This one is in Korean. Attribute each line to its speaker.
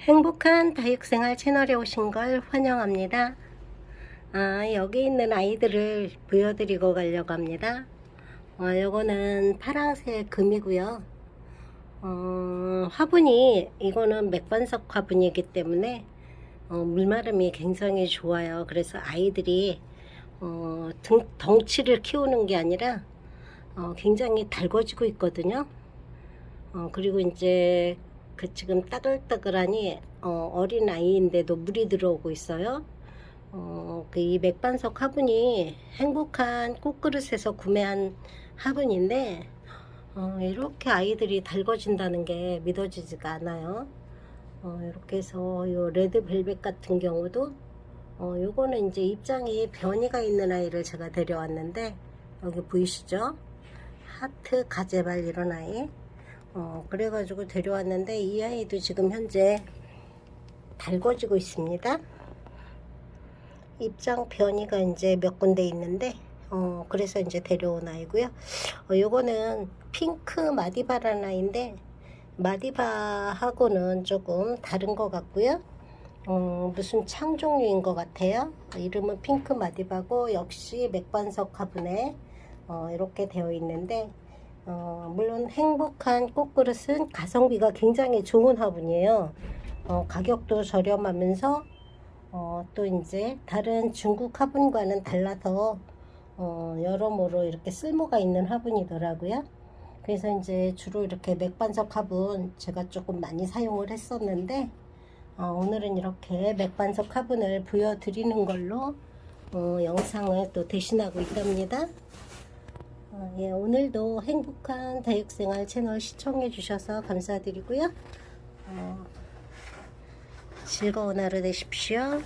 Speaker 1: 행복한 다육생활 채널에 오신 걸 환영합니다. 아, 여기 있는 아이들을 보여드리고 가려고 합니다. 어, 요거는 파랑새 금이고요. 어, 화분이 이거는 맥반석 화분이기 때문에 어, 물마름이 굉장히 좋아요. 그래서 아이들이 어, 등, 덩치를 키우는 게 아니라 어, 굉장히 달궈지고 있거든요. 어, 그리고 이제 그 지금 따글따글하니 어, 어린 아이인데도 물이 들어오고 있어요. 어, 그 이 맥반석 화분이 행복한 꽃그릇에서 구매한 화분인데 어, 이렇게 아이들이 달궈진다는 게 믿어지지가 않아요. 어, 이렇게 해서 요 레드 벨벳 같은 경우도 어, 요거는 이제 입장이 변이가 있는 아이를 제가 데려왔는데 여기 보이시죠? 하트 가재발 이런 아이. 어, 그래가지고 데려왔는데 이 아이도 지금 현재 달궈지고 있습니다. 입장 변이가 이제 몇 군데 있는데, 어, 그래서 이제 데려온 아이고요. 어, 요거는 핑크 마디바라는 아이인데, 마디바하고는 조금 다른 것 같고요. 어, 무슨 창 종류인 것 같아요. 이름은 핑크 마디바고, 역시 맥반석 화분에 어, 이렇게 되어 있는데, 어, 물론 행복한 꽃그릇은 가성비가 굉장히 좋은 화분이에요. 어, 가격도 저렴하면서 어, 또 이제 다른 중국 화분과는 달라서 어, 여러모로 이렇게 쓸모가 있는 화분이더라고요. 그래서 이제 주로 이렇게 맥반석 화분 제가 조금 많이 사용을 했었는데 어, 오늘은 이렇게 맥반석 화분을 보여드리는 걸로 어, 영상을 또 대신하고 있답니다. 어, 예, 오늘도 행복한 다육생활 채널 시청해 주셔서 감사드리고요. 어, 즐거운 하루 되십시오.